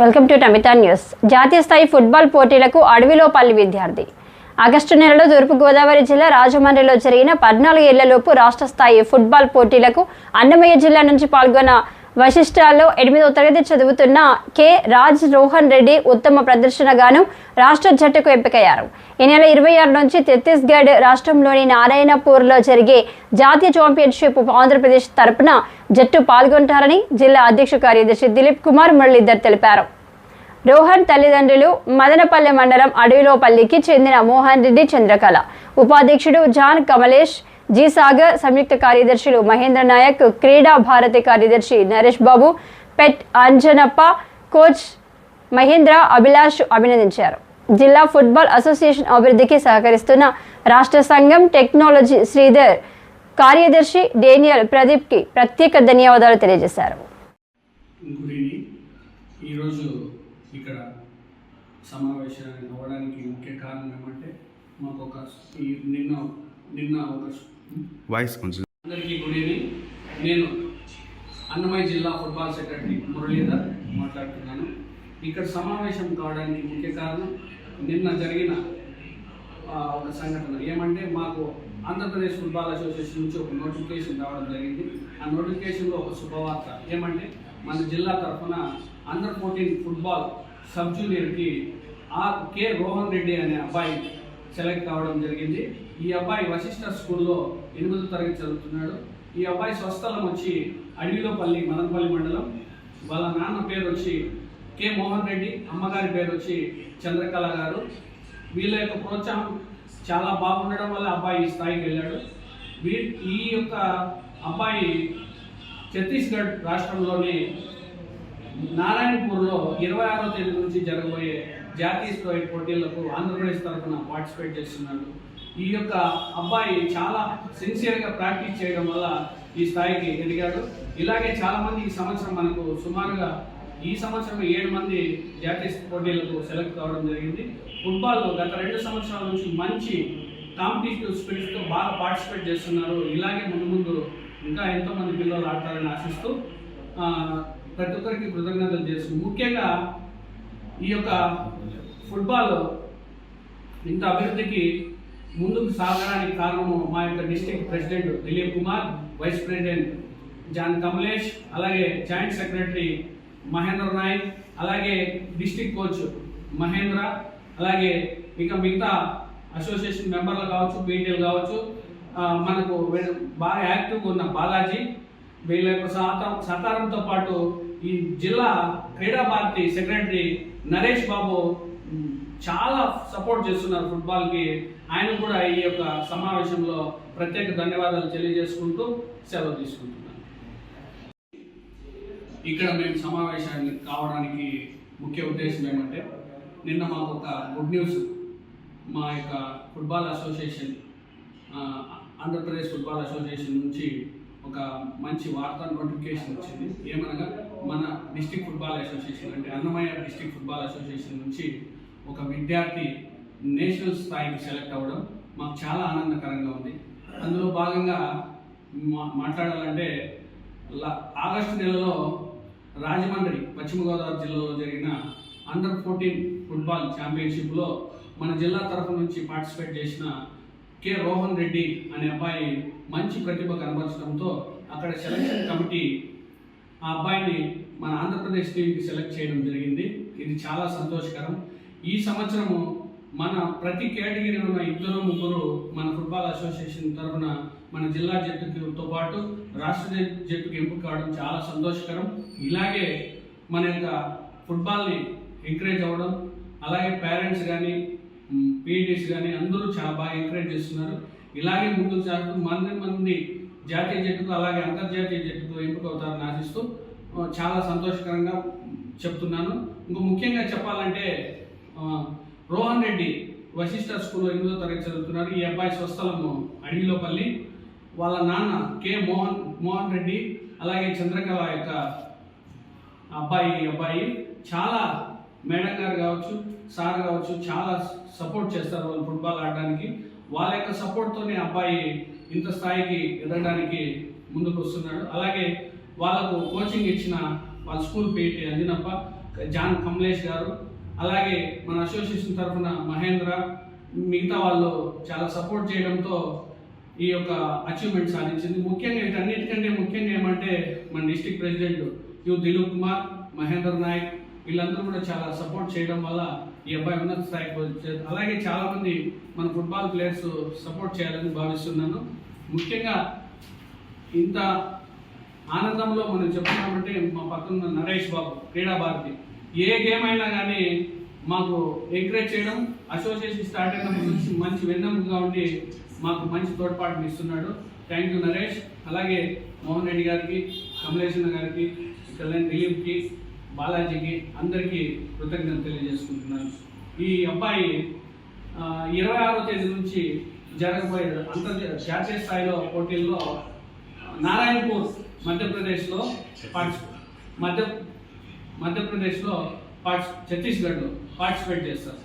Welcome to టమిటా news. జాతీయ స్థాయి football పోటీలకు అడవిలో పల్లి విద్యార్థి. ఆగస్టు నెలలో తూర్పుగోదావరి జిల్లా రాజమండ్రిలో జరిగిన పద్నాలుగు ఏళ్ళలోపు రాష్ట్ర స్థాయి ఫుట్బాల్ పోటీలకు అన్నమయ్య జిల్లా నుంచి పాల్గొన్న వశిష్టాల్లో ఎనిమిదవ తరగతి చదువుతున్న కె. రాజ్ రోహన్ రెడ్డి ఉత్తమ ప్రదర్శనగాను రాష్ట్ర జట్టుకు ఎంపికయ్యారు. ఈ నెల ఇరవై ఆరు నుంచి ఛత్తీస్గఢ్ రాష్ట్రంలోని నారాయణపూర్లో జరిగే జాతీయ ఛాంపియన్షిప్ ఆంధ్రప్రదేశ్ తరపున జట్టు పాల్గొంటారని జిల్లా అధ్యక్ష కార్యదర్శి దిలీప్ కుమార్ మురళీధర్ తెలిపారు. రోహన్ తల్లిదండ్రులు మదనపల్లె మండలం అడవిలోపల్లికి చెందిన మోహన్ రెడ్డి చంద్రకళ ఉపాధ్యక్షుడు జాన్ కమలేష్ జి సాగర్ సంయుక్త కార్యదర్శులు మహేంద్ర నాయక్ క్రీడా భారతి కార్యదర్శి నరేష్ బాబు పెట్ అంజనప్ప కోచ్ మహేంద్ర అభిలాష్ అభినందించారు. జిల్లా ఫుట్బాల్ అసోసియేషన్ అభివృద్ధికి సహకరిస్తున్న రాష్ట్ర సంఘం టెక్నాలజీ శ్రీధర్ కార్యదర్శి డేనియల్ ప్రదీప్కి ప్రత్యేక ధన్యవాదాలు తెలియజేశారు. ఈరోజు ఇక్కడ సమావేశాన్ని అవ్వడానికి ముఖ్య కారణం ఏమంటే మాకు ఒక నిన్న నిన్న ఒక వాయిస్ కొంచెం అందరికీ గుడిని నేను అన్నమయ్య జిల్లా ఫుట్బాల్ సెక్రటరీ మురళీధర్ మాట్లాడుతున్నాను. ఇక్కడ సమావేశం కావడానికి ముఖ్య కారణం నిన్న జరిగిన ఒక సంఘటన. ఏమంటే మాకు ఆంధ్రప్రదేశ్ ఫుట్బాల్ అసోసియేషన్ నుంచి ఒక నోటిఫికేషన్ రావడం జరిగింది. ఆ నోటిఫికేషన్లో ఒక శుభవార్త. ఏమంటే మన జిల్లా తరఫున అండర్ ఫోర్టీన్ ఫుట్బాల్ సబ్ జూనియర్కి ఆర్ కె రోహన్ రెడ్డి అనే అబ్బాయి సెలెక్ట్ కావడం జరిగింది. ఈ అబ్బాయి వశిష్ఠ స్కూల్లో ఎనిమిదో తరగతి చదువుతున్నాడు. ఈ అబ్బాయి స్వస్థలం వచ్చి అడవిలోపల్లి మదనపల్లి మండలం. వాళ్ళ నాన్న పేరు వచ్చి కె. మోహన్ రెడ్డి అమ్మగారి పేరు వచ్చి చంద్రకళ గారు. వీళ్ళ యొక్క ప్రోత్సాహం చాలా బాగుండడం వల్ల అబ్బాయి ఈ స్థాయికి వెళ్ళాడు. వీ ఈ యొక్క అబ్బాయి ఛత్తీస్గఢ్ రాష్ట్రంలోని నారాయణపూర్లో ఇరవై ఆరో తేదీ నుంచి జరగబోయే జాతీయ స్థాయి పోటీలకు ఆంధ్రప్రదేశ్ తరఫున పార్టిసిపేట్ చేస్తున్నాడు ఈ యొక్క అబ్బాయి చాలా సిన్సియర్గా ప్రాక్టీస్ చేయడం వల్ల ఈ స్థాయికి ఎదిగాడు. ఇలాగే చాలామంది ఈ సంవత్సరం మనకు సుమారుగా ఈ సంవత్సరం ఏడు మంది జాతీయ పోటీలకు సెలెక్ట్ కావడం జరిగింది. ఫుట్బాల్ గత రెండు సంవత్సరాల నుంచి మంచి కాంపిటేటివ్ స్పిరిట్తో బాగా పార్టిసిపేట్ చేస్తున్నారు. ఇలాగే ముందు ముందు ఇంకా ఎంతోమంది పిల్లలు ఆడతారని ఆశిస్తూ ప్రతి ఒక్కరికి కృతజ్ఞతలు చేస్తూ ముఖ్యంగా ఈ యొక్క ఫుట్బాల్ ఇంత అభివృద్ధికి ముందుకు సాగడానికి కారణము మా యొక్క district president Dilip Kumar vice president John Kamlesh అలాగే జాయింట్ సెక్రటరీ మహేంద్ర నాయక్ అలాగే డిస్టిక్ కోచ్ మహేంద్ర అలాగే ఇక మిగతా అసోసియేషన్ మెంబర్లు కావచ్చు పీటీఎల్ కావచ్చు మనకు బాగా యాక్టివ్గా ఉన్న బాలాజీ వీళ్ళ యొక్క సహకారం సహకారంతో పాటు ఈ జిల్లా క్రీడా భారతి సెక్రటరీ నరేష్ బాబు చాలా సపోర్ట్ చేస్తున్నారు ఫుట్బాల్కి. ఆయన కూడా ఈ యొక్క సమావేశంలో ప్రత్యేక ధన్యవాదాలు తెలియజేసుకుంటూ సెలవు తీసుకుంటున్నాను. ఇక్కడ మేము సమావేశాన్ని కావడానికి ముఖ్య ఉద్దేశం ఏమంటే నిన్న మాకు ఒక గుడ్ న్యూస్. మా యొక్క football association Andhra Pradesh football association నుంచి ఒక మంచి వార్తా నోటిఫికేషన్ వచ్చింది. ఏమనగా మన డిస్ట్రిక్ట్ ఫుట్బాల్ అసోసియేషన్ అంటే అన్నమయ్య డిస్టిక్ ఫుట్బాల్ అసోసియేషన్ నుంచి ఒక విద్యార్థి నేషనల్ స్థాయికి సెలెక్ట్ అవ్వడం మాకు చాలా ఆనందకరంగా ఉంది. అందులో భాగంగా మా- మాట్లాడాలంటే ఆగస్టు నెలలో రాజమండ్రి పశ్చిమ గోదావరి జిల్లాలో జరిగిన అండర్ ఫోర్టీన్ ఫుట్బాల్ ఛాంపియన్షిప్లో మన జిల్లా తరఫు నుంచి పార్టిసిపేట్ చేసిన కె రోహన్ రెడ్డి అనే అబ్బాయి మంచి ప్రతిభ కనబరచడంతో అక్కడ సెలక్షన్ కమిటీ ఆ అబ్బాయిని మన ఆంధ్రప్రదేశ్ టీంకి సెలెక్ట్ చేయడం జరిగింది. ఇది చాలా సంతోషకరం. ఈ సంవత్సరము మన ప్రతి కేటగిరీ ఉన్న ఇద్దరు ముగ్గురు మన ఫుట్బాల్ అసోసియేషన్ తరఫున మన జిల్లా జట్టుతో పాటు రాష్ట్ర జట్టుకు ఎంపిక కావడం చాలా సంతోషకరం. ఇలాగే మన యొక్క ఫుట్బాల్ని ఎంకరేజ్ అవ్వడం అలాగే పేరెంట్స్ కానీ పీఈటీస్ కానీ అందరూ చాలా బాగా ఎంకరేజ్ చేస్తున్నారు. ఇలాగే ముందుకు సాగుతూ మంది మంది జాతీయ జట్టుకు అలాగే అంతర్జాతీయ జట్టుకు ఎంపిక అవుతారని ఆశిస్తూ చాలా సంతోషకరంగా చెప్తున్నాను. ఇంకో ముఖ్యంగా చెప్పాలంటే రోహన్ రెడ్డి వశిష్ఠ స్కూల్లో ఎనిమిదో తరగతి చదువుతున్నారు. ఈ అబ్బాయి స్వస్థలము అడవిలోపల్లి. వాళ్ళ నాన్న కె మోహన్ మోహన్ రెడ్డి అలాగే చంద్రకళ యొక్క అబ్బాయి అబ్బాయి చాలా మేడం గారు కావచ్చు. సార్ కావచ్చు చాలా సపోర్ట్ చేస్తారు వాళ్ళు ఫుట్బాల్ ఆడడానికి. వాళ్ళ యొక్క సపోర్ట్తోనే అబ్బాయి ఇంత స్థాయికి ఎదగడానికి ముందుకు వస్తున్నాడు. అలాగే వాళ్ళకు కోచింగ్ ఇచ్చిన వాళ్ళ స్కూల్ పేటి అందినప్ప జాన్ కమలేష్ గారు అలాగే మన అసోసియేషన్ తరఫున మహేంద్ర మిగతా వాళ్ళు చాలా సపోర్ట్ చేయడంతో ఈ యొక్క అచీవ్మెంట్ సాధించింది. ముఖ్యంగా వీటన్నిటికంటే ముఖ్యంగా ఏమంటే మన district president U Dilip Kumar Mahender Nayak వీళ్ళందరూ కూడా చాలా సపోర్ట్ చేయడం వల్ల ఈ అబ్బాయి ఉన్నత స్థాయికి వచ్చారు అలాగే చాలా మంది మన ఫుట్బాల్ ప్లేయర్స్ సపోర్ట్ చేయాలని భావిస్తున్నాను. ముఖ్యంగా ఇంత ఆనందంలో మనం చెప్తున్నామంటే మా పక్కన నరేష్ బాబు క్రీడా భారతి. ఏ గేమ్ అయినా కానీ మాకు ఎంకరేజ్ చేయడం అసోసియేషన్ స్టార్ట్ అయినప్పటి నుంచి మంచి వెన్నెముకగా ఉండి మాకు మంచి తోడ్పాటుని ఇస్తున్నాడు. Thank you Naresh. అలాగే మోహన్ రెడ్డి గారికి కమలేశ్వర గారికి కళ్యాణ్ దిలీప్కి బాలాజీకి అందరికీ కృతజ్ఞతలు తెలియజేసుకుంటున్నాను. ఈ అబ్బాయి ఇరవై ఆరో తేదీ నుంచి జరగబోయే అంతర్జాతీయ జాతీయ స్థాయిలో పోటీల్లో నారాయణపూర్ మధ్యప్రదేశ్లో పార్టిసిపేట్ మధ్య మధ్యప్రదేశ్లో పార్టి ఛత్తీస్గఢ్లో పార్టిసిపేట్ చేస్తారు.